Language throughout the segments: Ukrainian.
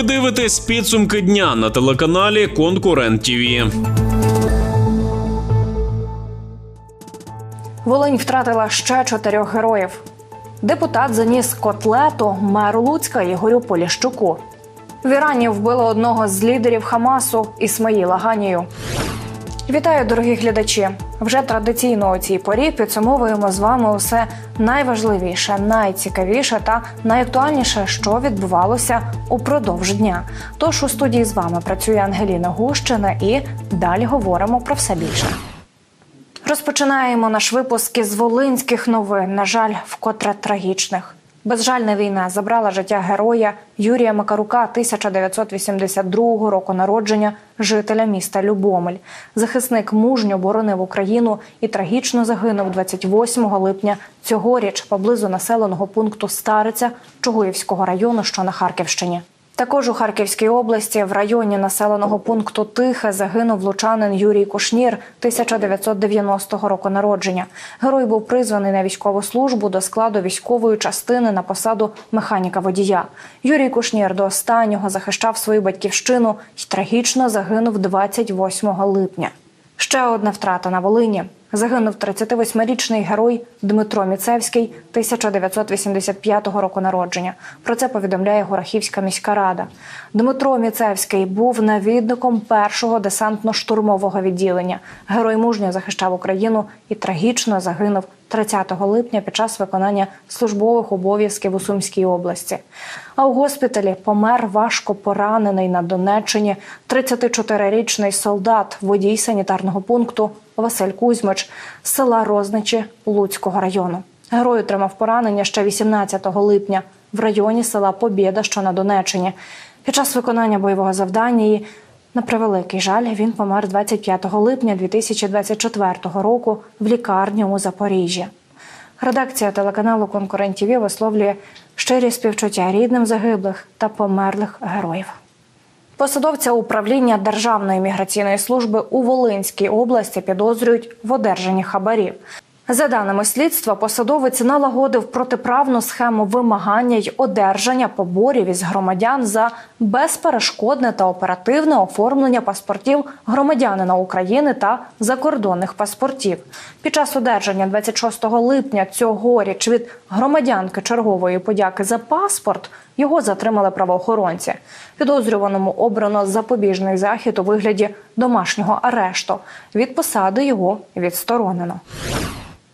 Ви дивитесь підсумки дня на телеканалі Конкурент ТІВІ. Волинь втратила ще чотирьох героїв. Депутат заніс котлету меру Луцька Ігорю Поліщуку. В Ірані вбили одного з лідерів Хамасу Ісмаїла Ганію. Вітаю, дорогі глядачі! Вже традиційно у цій порі підсумовуємо з вами усе найважливіше, найцікавіше та найактуальніше, що відбувалося упродовж дня. Тож у студії з вами працює Ангеліна Гущина і далі говоримо про все більше. Розпочинаємо наш випуск із волинських новин. На жаль, вкотре трагічних. Безжальна війна забрала життя героя Юрія Макарука 1982 року народження, жителя міста Любомель. Захисник мужньо боронив Україну і трагічно загинув 28 липня цьогоріч поблизу населеного пункту Стариця Чугуївського району, що на Харківщині. Також у Харківській області в районі населеного пункту Тихе загинув лучанин Юрій Кушнір 1990 року народження. Герой був призваний на військову службу до складу військової частини на посаду механіка водія. Юрій Кушнір до останнього захищав свою батьківщину і трагічно загинув 28 липня. Ще одна втрата на Волині. Загинув 38-річний герой Дмитро Міцевський 1985 року народження. Про це повідомляє Горахівська міська рада. Дмитро Міцевський був навідником першого десантно-штурмового відділення. Герой мужньо захищав Україну і трагічно загинув 30 липня під час виконання службових обов'язків у Сумській області. А у госпіталі помер важко поранений на Донеччині 34-річний солдат, водій санітарного пункту Василь Кузьмич з села Розничі Луцького району. Герой отримав поранення ще 18 липня в районі села Побєда, що на Донеччині. Під час виконання бойового завдання і на превеликий жаль, він помер 25 липня 2024 року в лікарні у Запоріжжі. Редакція телеканалу Конкурент ТІВІ висловлює щирі співчуття рідним загиблих та померлих героїв. Посадовця управління Державної міграційної служби у Волинській області підозрюють в одержанні хабарів. За даними слідства, посадовець налагодив протиправну схему вимагання й одержання поборів із громадян за безперешкодне та оперативне оформлення паспортів громадянина України та закордонних паспортів. Під час одержання 26 липня цьогоріч від громадянки чергової подяки за паспорт його затримали правоохоронці. Підозрюваному обрано запобіжний захід у вигляді домашнього арешту. Від посади його відсторонено.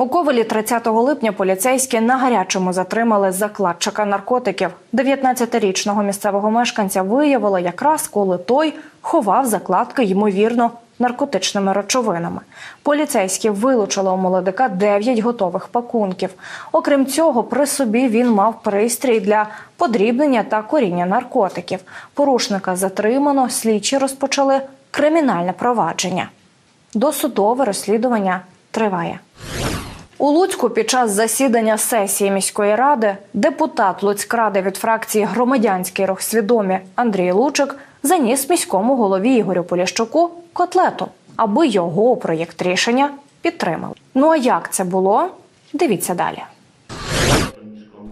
У Ковелі 30 липня поліцейські на гарячому затримали закладчика наркотиків. 19-річного місцевого мешканця виявили якраз коли той ховав закладки, ймовірно, наркотичними речовинами. Поліцейські вилучили у молодика 9 готових пакунків. Окрім цього, при собі він мав пристрій для подрібнення та коріння наркотиків. Порушника затримано, слідчі розпочали кримінальне провадження. Досудове розслідування триває. У Луцьку під час засідання сесії міської ради депутат Луцькради від фракції Громадянський рух свідомі Андрій Лучик заніс міському голові Ігорю Поліщуку котлету, аби його проєкт рішення підтримали. Ну а як це було? Дивіться далі.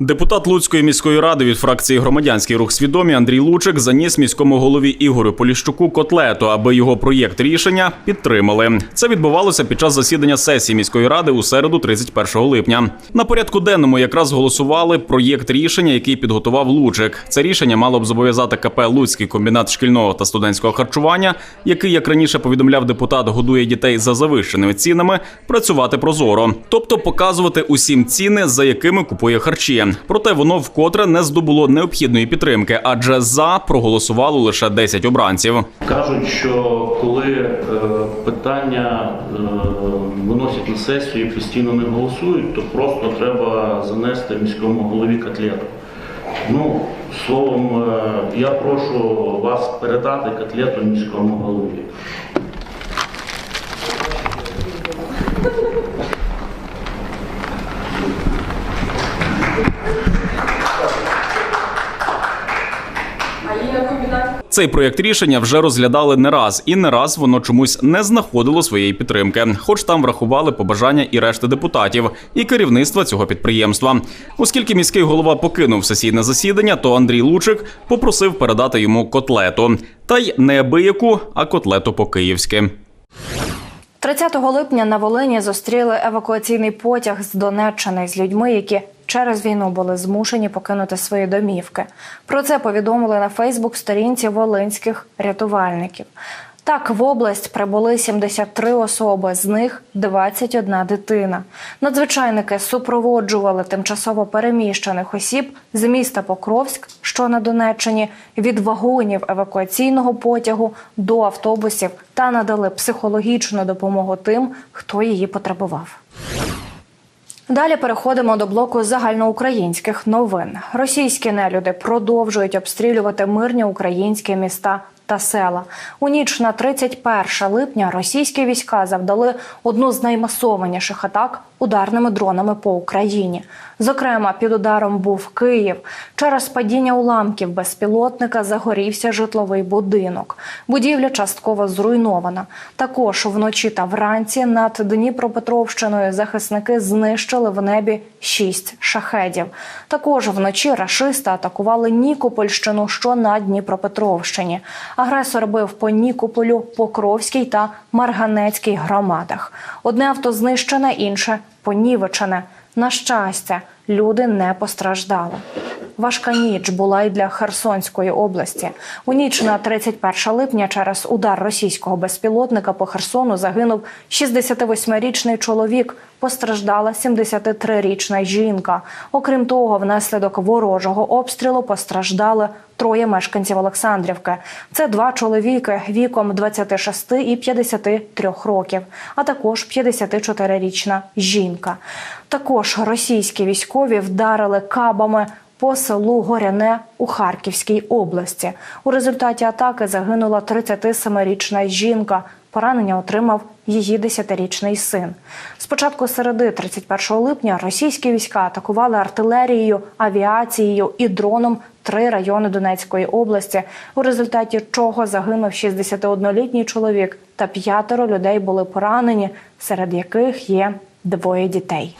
Депутат Луцької міської ради від фракції Громадянський рух свідомі Андрій Лучик заніс міському голові Ігорю Поліщуку котлету, аби його проєкт рішення підтримали. Це відбувалося під час засідання сесії міської ради у середу, 31 липня. На порядку денному якраз голосували проєкт рішення, який підготував Лучик. Це рішення мало б зобов'язати КП Луцький комбінат шкільного та студентського харчування, який, як раніше повідомляв депутат, годує дітей за завищеними цінами, працювати прозоро, тобто показувати усім ціни, за якими купує харчі. Проте воно вкотре не здобуло необхідної підтримки, адже за проголосувало лише 10 обранців. Кажуть, що коли е, питання е, виносять на сесію і постійно не голосують, то просто треба занести міському голові котлету. Ну, словом, е, я прошу вас передати котлету міському голові. Цей проєкт рішення вже розглядали не раз, і не раз воно чомусь не знаходило своєї підтримки, хоч там врахували побажання і решти депутатів, і керівництва цього підприємства. Оскільки міський голова покинув сесійне засідання, то Андрій Лучик попросив передати йому котлету. Та й не абияку, а котлету по-київськи. 30 липня на Волині зустріли евакуаційний потяг з Донеччини з людьми, які через війну були змушені покинути свої домівки. Про це повідомили на Фейсбук-сторінці волинських рятувальників. Так, в область прибули 73 особи, з них 21 дитина. Надзвичайники супроводжували тимчасово переміщених осіб з міста Покровськ, що на Донеччині, від вагонів евакуаційного потягу до автобусів та надали психологічну допомогу тим, хто її потребував. Далі переходимо до блоку загальноукраїнських новин. Російські нелюди продовжують обстрілювати мирні українські міста та села. У ніч на 31 липня російські війська завдали одну з наймасованіших атак ударними дронами по Україні. Зокрема, під ударом був Київ. Через падіння уламків безпілотника загорівся житловий будинок. Будівля частково зруйнована. Також вночі та вранці над Дніпропетровщиною захисники знищили в небі шість шахедів. Також вночі рашисти атакували Нікопольщину, що на Дніпропетровщині. Агресор бив по Нікополю, Покровській та Марганецькій громадах. Одне авто знищене, інше понівечене. На щастя, люди не постраждали. Важка ніч була й для Херсонської області. У ніч на 31 липня через удар російського безпілотника по Херсону загинув 68-річний чоловік. Постраждала 73-річна жінка. Окрім того, внаслідок ворожого обстрілу постраждали троє мешканців Олександрівки. Це два чоловіки віком 26 і 53 років, а також 54-річна жінка. Також російські військові вдарили кабами по селу Горяне у Харківській області. У результаті атаки загинула 37-річна жінка. Поранення отримав її 10-річний син. Спочатку середи 31 липня російські війська атакували артилерією, авіацією і дроном три райони Донецької області, у результаті чого загинув 61-літній чоловік та п'ятеро людей були поранені, серед яких є двоє дітей.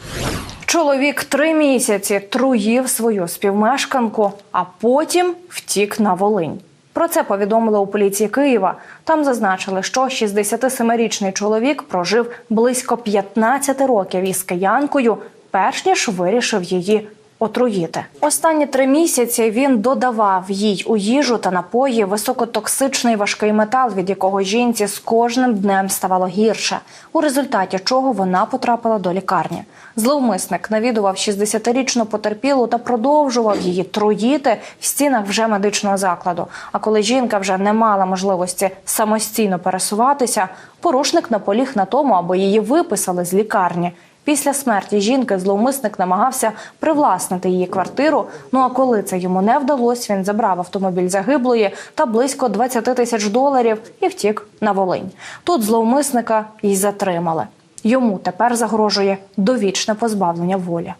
Чоловік три місяці труїв свою співмешканку, а потім втік на Волинь. Про це повідомили у поліції Києва. Там зазначили, що 67-річний чоловік прожив близько 15 років із киянкою, перш ніж вирішив її отруїти. Останні три місяці він додавав їй у їжу та напої високотоксичний важкий метал, від якого жінці з кожним днем ставало гірше, у результаті чого вона потрапила до лікарні. Зловмисник навідував 60-річну потерпілу та продовжував її труїти в стінах вже медичного закладу. А коли жінка вже не мала можливості самостійно пересуватися, порушник наполіг на тому, аби її виписали з лікарні. Після смерті жінки зловмисник намагався привласнити її квартиру. Ну а коли це йому не вдалося, він забрав автомобіль загиблої та близько 20 тисяч доларів і втік на Волинь. Тут зловмисника й затримали. Йому тепер загрожує довічне позбавлення волі.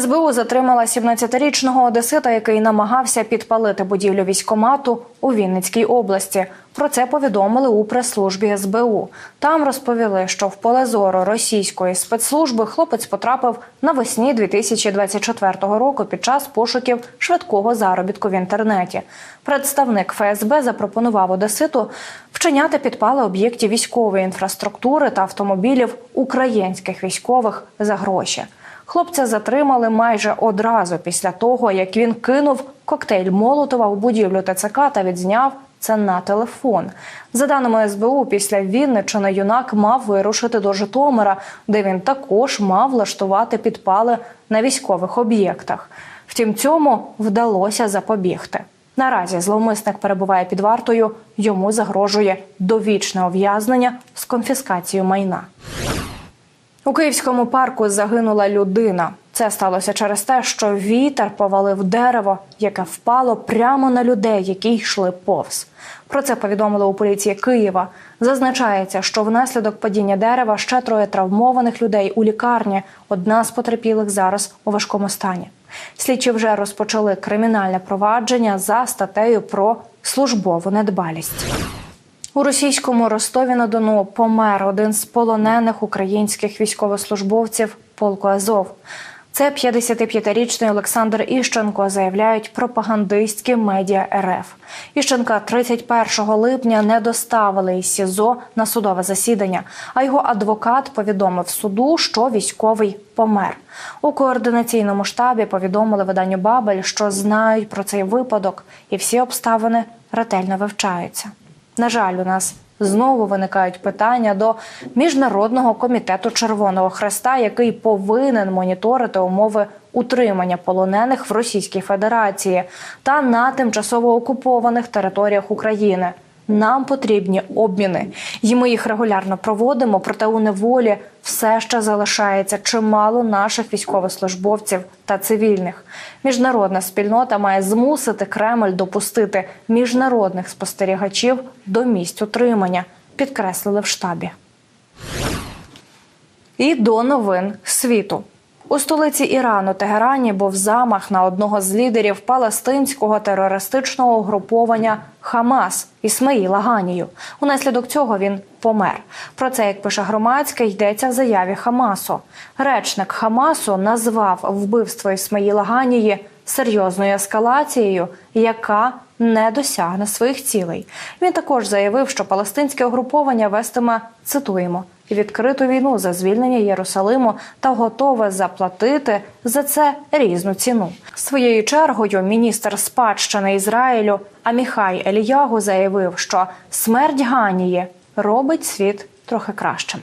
СБУ затримала 17-річного одесита, який намагався підпалити будівлю військомату у Вінницькій області. Про це повідомили у прес-службі СБУ. Там розповіли, що в поле зору російської спецслужби хлопець потрапив навесні 2024 року під час пошуків швидкого заробітку в інтернеті. Представник ФСБ запропонував Одеситу вчиняти підпали об'єктів військової інфраструктури та автомобілів українських військових за гроші. Хлопця затримали майже одразу після того, як він кинув коктейль Молотова у будівлю ТЦК та відзняв це на телефон. За даними СБУ, після Вінничини юнак мав вирушити до Житомира, де він також мав влаштувати підпали на військових об'єктах. Втім, цьому вдалося запобігти. Наразі зловмисник перебуває під вартою. Йому загрожує довічне ув'язнення з конфіскацією майна. У Київському парку загинула людина. Це сталося через те, що вітер повалив дерево, яке впало прямо на людей, які йшли повз. Про це повідомили у поліції Києва. Зазначається, що внаслідок падіння дерева ще троє травмованих людей у лікарні. Одна з потерпілих зараз у важкому стані. Слідчі вже розпочали кримінальне провадження за статтею про службову недбалість. У російському Ростові на Дону помер один з полонених українських військовослужбовців полку Азов. Це 55-річний Олександр Іщенко, заявляють пропагандистські медіа РФ. Іщенка 31 липня не доставили із СІЗО на судове засідання, а його адвокат повідомив суду, що військовий помер. У координаційному штабі повідомили виданню Бабель, що знають про цей випадок, і всі обставини ретельно вивчаються. На жаль, у нас знову виникають питання до міжнародного комітету Червоного Хреста, який повинен моніторити умови утримання полонених в Російській Федерації та на тимчасово окупованих територіях України. Нам потрібні обміни, і ми їх регулярно проводимо. Проте у неволі все ще залишається чимало наших військовослужбовців та цивільних. Міжнародна спільнота має змусити Кремль допустити міжнародних спостерігачів до місць утримання, підкреслили в штабі. І до новин світу. У столиці Ірану Тегерані був замах на одного з лідерів палестинського терористичного угруповання Хамас Ісмаїла Ганію. Унаслідок цього він помер. Про це, як пише громадське, йдеться в заяві Хамасу. Речник Хамасу назвав вбивство Ісмаїла Ганії серйозною ескалацією, яка не досягне своїх цілей. Він також заявив, що палестинське угруповання вестиме цитуємо відкриту війну за звільнення Єрусалиму та готове заплатити за це різну ціну. Своєю чергою міністр спадщини Ізраїлю Аміхай Еліягу заявив, що смерть Ганії робить світ трохи кращим.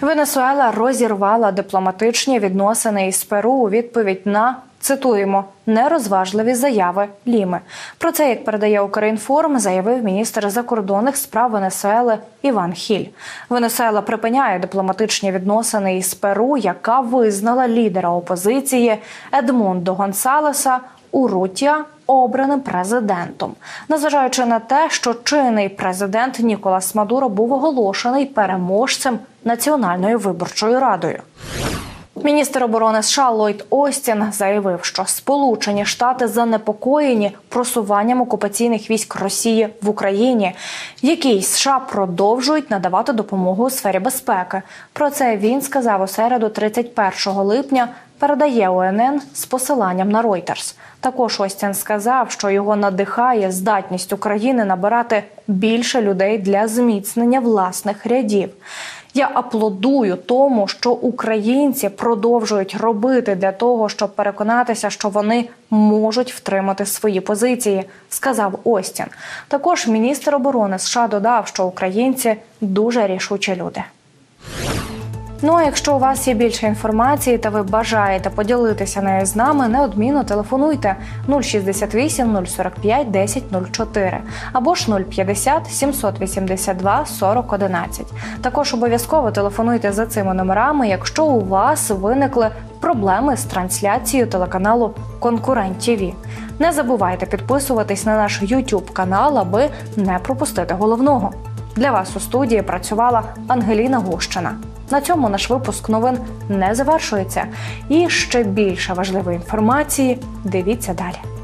Венесуела розірвала дипломатичні відносини із Перу у відповідь на цитуємо нерозважливі заяви Ліми. Про це, як передає Укрінформ, заявив міністр закордонних справ Венесуели Іван Хіль. Венесуела припиняє дипломатичні відносини із Перу, яка визнала лідера опозиції Едмундо Гонсалеса Урутія обраним президентом, незважаючи на те, що чинний президент Ніколас Мадуро був оголошений переможцем Національною виборчою радою. Міністр оборони США Ллойд Остін заявив, що Сполучені Штати занепокоєні просуванням окупаційних військ Росії в Україні, якій США продовжують надавати допомогу у сфері безпеки. Про це він сказав у середу, 31 липня. Передає УНН з посиланням на Reuters. Також Остін сказав, що його надихає здатність України набирати більше людей для зміцнення власних рядів. Я аплодую тому, що українці продовжують робити для того, щоб переконатися, що вони можуть втримати свої позиції, сказав Остін. Також міністр оборони США додав, що українці дуже рішучі люди. Ну а якщо у вас є більше інформації та ви бажаєте поділитися нею з нами, неодмінно телефонуйте 068 045 10 04 або ж 050 782 40 11. Також обов'язково телефонуйте за цими номерами, якщо у вас виникли проблеми з трансляцією телеканалу Конкурент ТІВІ. Не забувайте підписуватись на наш YouTube канал, аби не пропустити головного. Для вас у студії працювала Ангеліна Гущина. На цьому наш випуск новин не завершується. І ще більше важливої інформації. Дивіться далі.